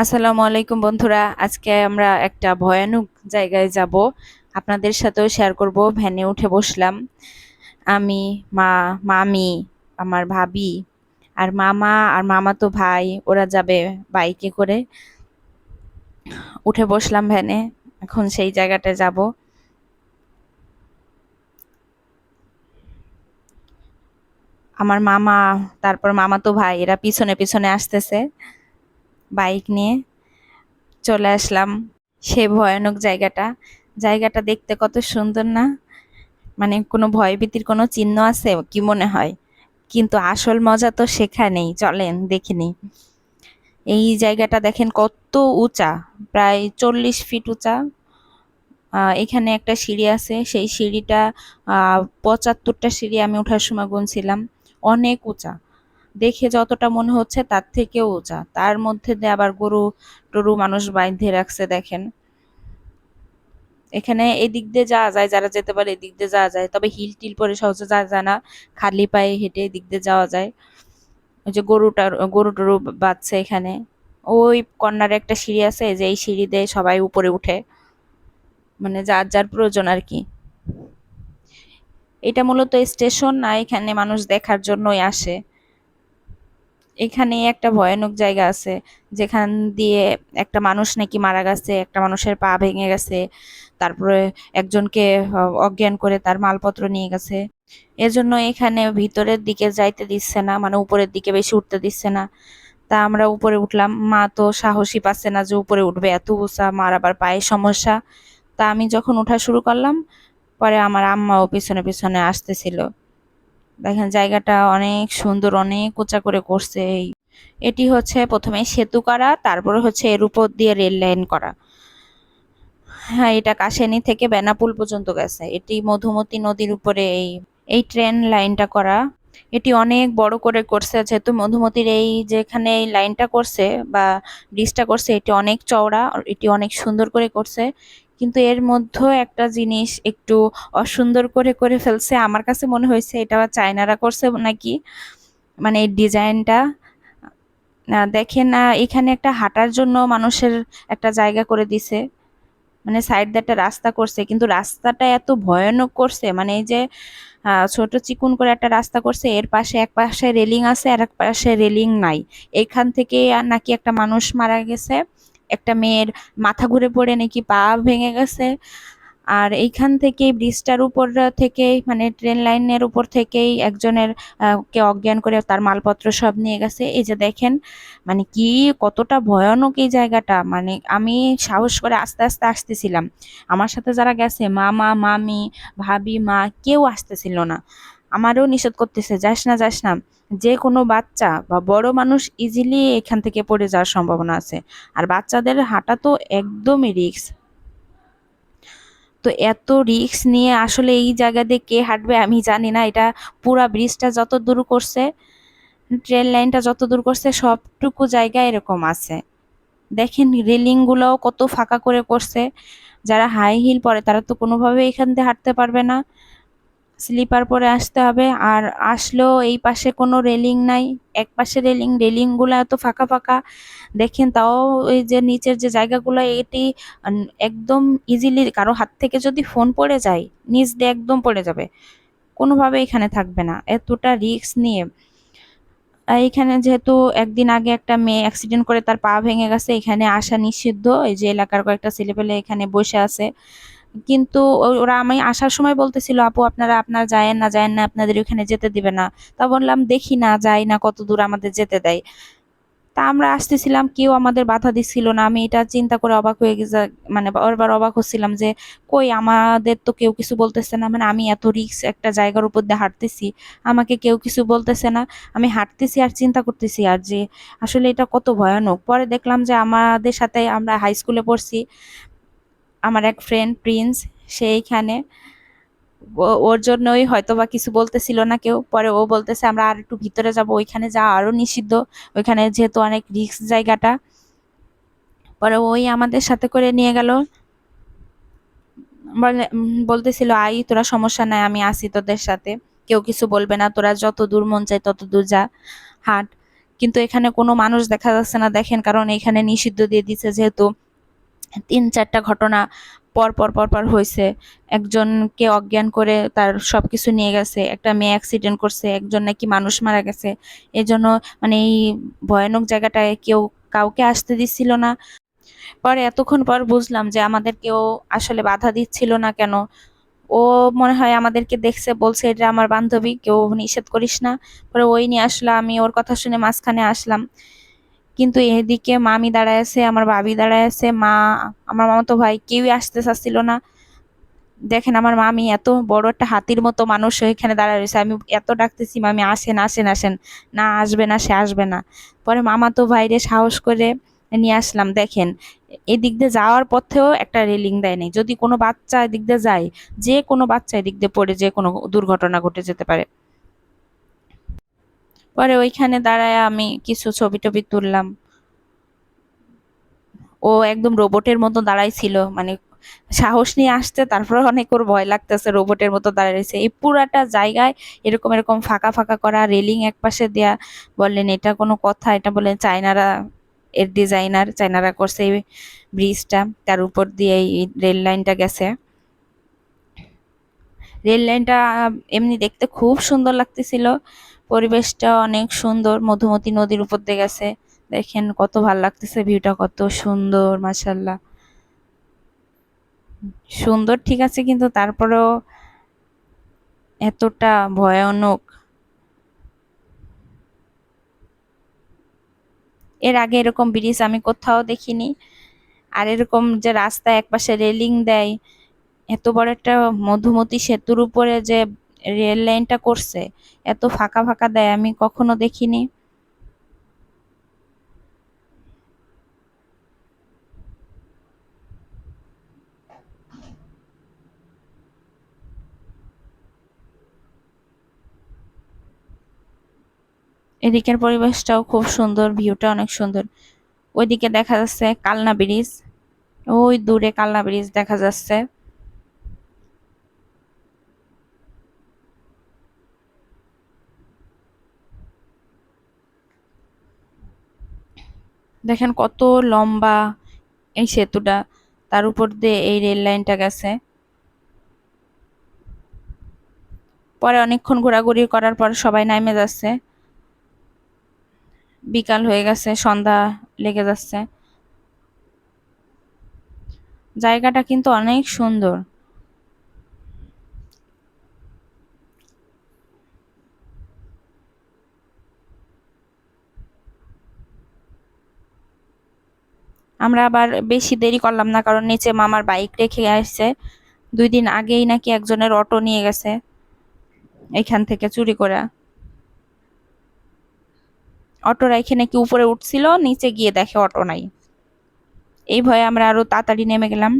আসসালামু আলাইকুম বন্ধুরা। আজকে আমরা একটা ভয়ানক জায়গায় যাব। আপনাদের সাথেও শেয়ার করব। ভ্যানে উঠে বসলাম। আমি, মা, মামি, আমার ভাবি আর মামা আর মামা তো ভাই, ওরা যাবে বাইকে করে। উঠে বসলাম ভ্যানে। এখন সেই জায়গাটায় যাব। আমার মামা, তারপর মামাতো ভাই, এরা পিছনে পিছনে আসতেছে। বাইক নিয়ে চলে আসলাম। সে ভয়ানক জায়গাটা। জায়গাটা দেখতে কত সুন্দর না? মানে কোনো ভয়ভীতির কোনো চিহ্ন আছে কি মনে হয়? কিন্তু আসল মজা তো সেখানেই। চলেন দেখিনি এই জায়গাটা দেখেন কত উঁচা, প্রায় চল্লিশ ফিট উঁচা। এখানে একটা সিঁড়ি আছে। সেই সিঁড়িটা পঁচাত্তরটা সিঁড়ি আমি ওঠার সময় গুনছিলাম। অনেক উঁচা। দেখে যতটা মনে হচ্ছে তার থেকেও উঁচা তার মধ্যে দিয়ে আবার গরু টরু মানুষ বাইন্ধে রাখছে, দেখেন। এখানে এদিক দিয়ে যাওয়া যায়, যারা যেতে পারে এদিক দিয়ে যাওয়া যায়। তবে হিল টিল পরে সহজে যাওয়া যায় না। খালি পায়ে হেঁটে এদিক দিয়ে যাওয়া যায়। ওই যে গরুটার গরু টরু বাঁধছে এখানে। ওই কর্নারে একটা সিঁড়ি আছে যে এই সিঁড়ি দিয়ে সবাই উপরে উঠে। মানে যার যার প্রয়োজন আর কি। এটা মূলত স্টেশন, না এখানে মানুষ দেখার জন্যই আসে। এখানে একটা ভয়ানক জায়গা আছে, যেখান দিয়ে একটা মানুষ নাকি মারা গেছে, একটা মানুষের পা ভেঙে গেছে, তারপরে একজনকে অজ্ঞান করে তার মালপত্র নিয়ে গেছে। এজন্য এখানে ভিতরের দিকে যাইতে দিচ্ছে না মানে উপরের দিকে বেশি উঠতে দিচ্ছে না। তা আমরা উপরে উঠলাম, মা তো সাহসী পাচ্ছে না যে উপরে উঠবে, এত উঁচা মার আবার পায়ে সমস্যা। তা আমি যখন ওঠা শুরু করলাম, পরে আমার আম্মাও পিছনে পিছনে আসতেছিল। দেখেন জায়গাটা অনেক সুন্দর, অনেক উঁচা করে করছে এই। এটি হচ্ছে প্রথমে সেতু করা, তারপরে হচ্ছে এর উপর দিয়ে রেল লাইন করা। হ্যাঁ এটা কাশেনি থেকে বেনাপুল পর্যন্ত গেছে। এটি মধুমতি নদীর উপরে এই এই ট্রেন লাইনটা করা। এটি অনেক বড় করে করছে, যেহেতু মধুমতির এই যেখানে এই লাইনটা করছে বা ব্রিজটা করছে, এটি অনেক চওড়া, এটি অনেক সুন্দর করে করছে। কিন্তু এর মধ্যেও একটা জিনিস একটু অসুন্দর করে করে ফেলছে। আমার কাছে মনে হয়েছে এটা চায়নারা করছে নাকি? মানে এই ডিজাইনটা। দেখেন এখানে একটা হাঁটার জন্য মানুষের একটা জায়গা করে দিছে। মানে সাইড দিয়ে একটা রাস্তা করছে, কিন্তু রাস্তাটা এত ভয়ানক করছে। মানে এই যে ছোট চিকুন করে একটা রাস্তা করছে, এর পাশে এক পাশে রেলিং আছে আর এক পাশে রেলিং নাই। এখান থেকে আর নাকি একটা মানুষ মারা গেছে। একটা মেয়ের মাথা ঘুরে পড়ে নাকি পা ভেঙে গেছে। আর এইখান থেকে ব্রিজটার উপর থেকেই মানে ট্রেন লাইনের উপর থেকেই একজনের কে অজ্ঞান করে তার মালপত্র সব নিয়ে গেছে। এই যে দেখেন মানে কি, কতটা ভয়ানক এই জায়গাটা। মানে আমি সাহস করে আস্তে আস্তে আসতেছিলাম। আমার সাথে যারা গেছে, মামা, মামি, ভাবি, মা, কেউ আসতেছিল না। আমারও নিষেধ করতেছে, যাস না যাস না। যে কোনো বাচ্চা বা বড় মানুষ ইজিলি এখান থেকে পড়ে যাওয়ার সম্ভাবনা আছে। আর বাচ্চাদের হাঁটা তো একদমই রিক্স তো এত রিক্স নিয়ে আসলে এই জায়গা দিয়ে কে হাঁটবে আমি জানি না। এটা পুরা ব্রিজটা যত দূর করছে ট্রেন লাইনটা যত দূর করছে, সবটুকু জায়গা এরকম আছে। দেখেন রেলিংগুলোও কত ফাঁকা করে করছে। যারা হাই হিল পরে তারা তো কোনোভাবে এখান দিয়ে হাঁটতে পারবে না। স্লিপার পরে আসতে হবে। আর আসলেও এই পাশে কোনো রেলিং নাই। এক পাশে রেলিং, রেলিংগুলো এত ফাঁকা ফাঁকা। দেখেন তাও ওই যে নিচের যে জায়গাগুলো, এটি একদম ইজিলি কারও হাত থেকে যদি ফোন পড়ে যায়, নিচ দিয়ে একদম পড়ে যাবে। কোনোভাবে এখানে থাকবে না। এতটা রিস্ক নিয়ে। এইখানে যেহেতু একদিন আগে একটা মেয়ে অ্যাক্সিডেন্ট করে তার পা ভেঙে গেছে, এখানে আসা নিষিদ্ধ। এই যে এলাকার কয়েকটা ছেলেপেলে এখানে বসে আছে। কিন্তু ওরা আমি আসার সময় বলতেছিল, আপু, আপনারা আপনার যায়েন না যায়েন না, আপনাদের ওখানে যেতে দিবে না। তা বললাম, দেখি না, যাই না, কত দূর আমাদের যেতে দেয়। তা আমরা আসতেছিলাম, কেউ আমাদের বাধা দিচ্ছিল না। আমি এটা চিন্তা করে অবাক হয়ে গেছে মানে বারবার অবাক হচ্ছিলাম যে, কই, আমাদের তো কেউ কিছু বলতেছে না। মানে আমি এত রিস্ক একটা জায়গার উপর দিয়ে হাঁটতেছি, আমাকে কেউ কিছু বলতেছে না। আমি হাঁটতেছি আর চিন্তা করতেছি আর যে, আসলে এটা কত ভয়ানক। পরে দেখলাম যে, আমাদের সাথে আমরা হাই স্কুলে পড়ছি। আমার এক ফ্রেন্ড প্রিন্স সেইখানে ওর জন্যই হয়তো বা কিছু বলতেছিল না কেউ। পরে ও বলতেছে, আমরা আর একটু ভিতরে যাব। ওইখানে যাওয়া আরও নিষিদ্ধ। ওইখানে যেহেতু অনেক রিস্ক জায়গাটা। পরে ওই আমাদের সাথে করে নিয়ে গেল। বলতেছিল, আই, তোরা সমস্যা নাই, আমি আছি তোদের সাথে। কেউ কিছু বলবে না। তোরা যত দূর মন চায় তত দূর যা, হাট। কিন্তু এখানে কোনো মানুষ দেখা যাচ্ছে না। দেখেন, কারণ এখানে নিষিদ্ধ দিয়ে দিচ্ছে যেহেতু তিন চারটা ঘটনা পর পর পর পর হয়েছে। একজনকে অজ্ঞান করে তার সব কিছু নিয়ে গেছে। একটা মেয়ে অ্যাক্সিডেন্ট করছে, একজন নাকি মানুষ মারা গেছে। এজন্য মানে এই ভয়ানক জায়গাটায় কেউ কাউকে আসতে দিচ্ছিল না। পরে এতক্ষণ পর বুঝলাম যে আমাদের কেউ আসলে বাধা দিচ্ছিল না কেন। ও মনে হয় আমাদেরকে দেখছে, বলছে, এটা আমার বান্ধবী, কেউ নিষেধ করিস না। পরে ওই নিয়ে আসলাম, আমি ওর কথা শুনে মাঝখানে আসলাম। কিন্তু এদিকে মামি দাঁড়ায় আছে, আমার ভাবি দাঁড়ায় আছে, মা, আমার মামাতো ভাই কেউই আসতে চাচ্ছিল না। দেখেন আমার মামি এত বড় একটা হাতির মতো মানুষ এখানে দাঁড়ায় রয়েছে। আমি এত ডাকতেছি, মামি আসেন আসেন আসেন। না, আসবে না, সে আসবে না। পরে মামাতো ভাইরে সাহস করে নিয়ে আসলাম। দেখেন, এদিক দিয়ে যাওয়ার পথেও একটা রেলিং দেয় নাই। যদি কোনো বাচ্চা এদিক দিয়ে যায়, যে কোনো বাচ্চা এদিক দিয়ে পড়ে, যে কোনো দুর্ঘটনা ঘটে যেতে পারে। পরে ওইখানে দাঁড়ায় আমি কিছু ছবি টবি তুললাম। ও একদম রোবটের মতো দাঁড়াইছিল মানে সাহস নিয়ে আসতে তারপর অনেক ওর ভয় লাগতেছে রোবটের মতো দাঁড়াইছে। এই পুরাটা জায়গায় এরকম এরকম ফাঁকা ফাঁকা করা, রেলিং এক পাশে দেয়া, বললেন এটা কোনো কথা, এটা বললেন চায়নারা, এর ডিজাইনার, চায়নারা করছে এই ব্রিজটা, তার উপর দিয়ে এই রেল লাইনটা গেছে। রেল লাইনটা এমনি দেখতে খুব সুন্দর লাগতেছিল। পরিবেশটা অনেক সুন্দর। মধুমতি নদীর উপর দিয়ে গেছে। দেখেন কত ভালো লাগতেছে ভিউটা, কত সুন্দর মাসাল্লাহ সুন্দর ঠিক আছে, কিন্তু তারপরেও এতটা ভয়ানক। এর আগে এরকম ব্রিজ আমি কোথাও দেখিনি। আর এরকম যে রাস্তা একপাশে রেলিং দেয়, এত বড় একটা মধুমতি সেতুর উপরে যে রেল লাইনটা করছে, এত ফাঁকা ফাঁকা দেয়, আমি কখনো দেখিনি। এদিকের পরিবেশটাও খুব সুন্দর ভিউটা অনেক সুন্দর। ওইদিকে দেখা যাচ্ছে কালনা ব্রিজ, ওই দূরে কালনা ব্রিজ দেখা যাচ্ছে। দেখেন কত লম্বা এই সেতুটা, তার উপর দিয়ে এই রেল লাইনটা গেছে। পরে অনেকক্ষণ ঘোরাঘুরি করার পর সবাই নামে যাচ্ছে। বিকাল হয়ে গেছে, সন্ধ্যা লেগে যাচ্ছে। জায়গাটা কিন্তু অনেক সুন্দর। আমরা আবার বেশি দেরি করলাম না, কারণ নিচে মামার বাইক রেখে আসছে। দুই দিন আগেই নাকি একজনের অটো নিয়ে গেছে এখান থেকে চুরি করে। অটোরা এখানে কি উপরে উঠছিল, নিচে গিয়ে দেখে অটো নাই। এই ভয়ে আমরা আরও তাড়াতাড়ি নেমে গেলাম।